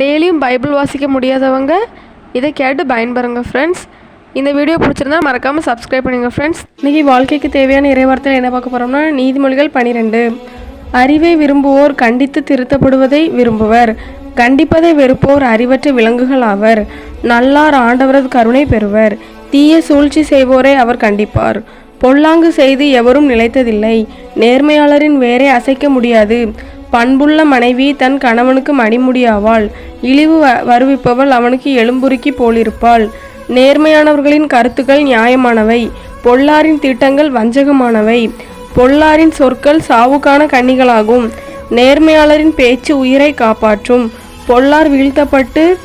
டெய்லியும் பைபிள் வாசிக்க முடியாதவங்க இதை கேட்டு பயன்பெறுங்க ஃப்ரெண்ட்ஸ் இந்த வீடியோ பிடிச்சிருந்தா மறக்காமல் சப்ஸ்கிரைப் பண்ணுங்கள் ஃப்ரெண்ட்ஸ் இன்றைக்கி வாழ்க்கைக்கு தேவையான இறைவார்த்தையில் என்ன பார்க்க போகிறோம்னா நீதிமொழிகள் பனிரெண்டு. அறிவை விரும்புவோர் கண்டித்து திருத்தப்படுவதை விரும்புவர். கண்டிப்பதை வெறுப்போர் அறிவற்ற விலங்குகள் ஆவர். நல்லார் ஆண்டவரது கருணை பெறுவர். தீய சூழ்ச்சி செய்வோரை அவர் கண்டிப்பார். பொல்லாங்கு செய்து எவரும் நிலைத்ததில்லை. நேர்மையாளரின் வேரை அசைக்க முடியாது. பண்புள்ள மனைவி தன் கணவனுக்கு மணிமுடியாவாள் இழிவு வ- வருவிப்பவள் அவனுக்கு எலும்புருக்கி போலிருப்பாள். நேர்மையானவர்களின் கருத்துக்கள் நியாயமானவை. பொல்லாரின் திட்டங்கள் வஞ்சகமானவை. பொல்லாரின் சொற்கள் சாவுக்கான கன்னிகளாகும் நேர்மையாளரின் பேச்சு உயிரை காப்பாற்றும். பொல்லார் வீழ்த்தப்பட்டு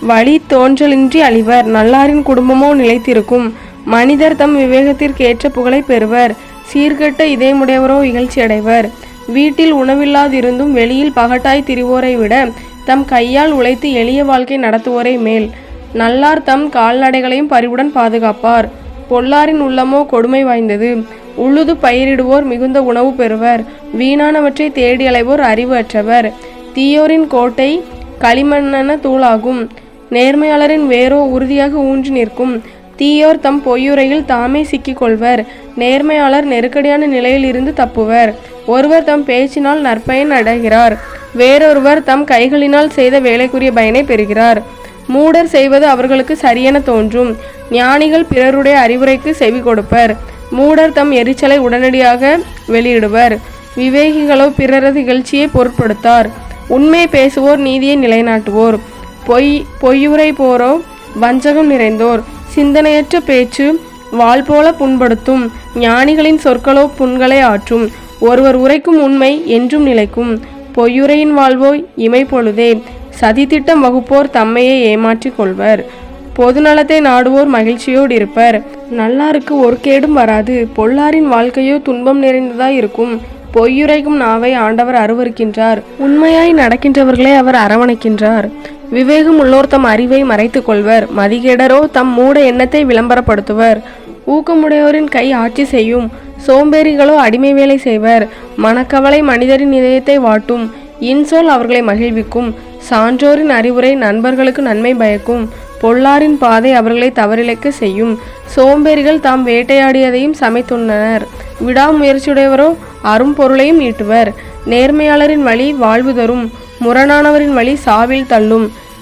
வழி தோன்றலின்றி அழிவர். நல்லாரின் குடும்பமோ நிலைத்திருக்கும். மனிதர் தம் விவேகத்திற்கேற்ற புகழை பெறுவர். சீர்கெட்ட இதயமுடையவரோ இகழ்ச்சி அடைவர் வீட்டில் உணவில்லாதிருந்தும் வெளியில் பகட்டாய் திரிவோரை விட தம் கையால் உழைத்து எளிய வாழ்க்கை நடத்துவோரை மேல் நல்லார் தம் கால்நடைகளையும் பறிவுடன் பாதுகாப்பார். பொல்லாரின் உள்ளமோ கொடுமை வாய்ந்தது. உழுது பயிரிடுவோர் மிகுந்த உணவு பெறுவர். வீணானவற்றை தேடி அலைவோர் அறிவு அற்றவர். தீயோரின் கோட்டை களிமண்ணென தூளாகும். நேர்மையாளரின் வேரோ உறுதியாக ஊன்றி நிற்கும். தீயோர் தம் பொய்யுரையில் தாமே சிக்கிக்கொள்வர் நேர்மையாளர் நெருக்கடியான நிலையில் இருந்து தப்புவர். ஒருவர் தம் பேச்சினால் நற்பயன் அடைகிறார். வேறொருவர் தம் கைகளினால் செய்த வேலைக்குரிய பயனை பெறுகிறார். மூடர் செய்வது அவர்களுக்கு சரியென தோன்றும். ஞானிகள் பிறருடைய அறிவுரைக்கு செவி கொடுப்பர். மூடர் தம் எரிச்சலை உடனடியாக வெளியிடுவர். விவேகிகளோ பிறரது இகழ்ச்சியை பொருட்படுத்தார். உண்மை பேசுவோர் நீதியை நிலைநாட்டுவோர். பொய் பொய்யுரை போரோ வஞ்சகம் நிறைந்தோர். சிந்தனையற்ற பேச்சு வாள் போல புண்படுத்தும். ஞானிகளின் சொற்களோ புண்களை ஆற்றும். ஒருவர் உரைக்கும் உண்மை என்றும் நிலைக்கும். பொய்யுரையின் வாழ்வோ இமை பொழுதே சதித்திட்டம் வகுப்போர் தம்மையே ஏமாற்றிக் கொள்வர். பொதுநலத்தை நாடுவோர் மகிழ்ச்சியோடு இருப்பர். நல்லாருக்கு ஒரு கேடும் வராது. பொல்லாரின் வாழ்க்கையோ துன்பம் நிறைந்ததாய் இருக்கும். பொய்யுரைக்கும் நாவை ஆண்டவர் அருவருக்கின்றார். உண்மையாய் நடக்கின்றவர்களை அவர் அரவணைக்கின்றார். விவேகம் உள்ளோர் தம் அறிவை மறைத்துக் கொள்வர். மதிகேடரோ தம் மூட எண்ணத்தை விளம்பரப்படுத்துவர். ஊக்கமுடையோரின் கை ஆட்சி செய்யும். சோம்பேறிகளோ அடிமை வேலை செய்வர். மனக்கவலை மனிதரின் இதயத்தை வாட்டும். இன்சொல் அவர்களை மகிழ்விக்கும். சான்றோரின் அறிவுரை நண்பர்களுக்கு நன்மை பயக்கும். பொல்லாரின் பாதை அவர்களை தவறிழைக்க செய்யும். சோம்பேறிகள் தாம் வேட்டையாடியதையும் சமைத்துள்ளனர். விடாமுயற்சியுடையவரோ அரும்பொருளையும் ஈட்டுவர். நேர்மையாளரின் வழி வாழ்வு தரும். முரணானவரின் வழி சாவில் தள்ளும்.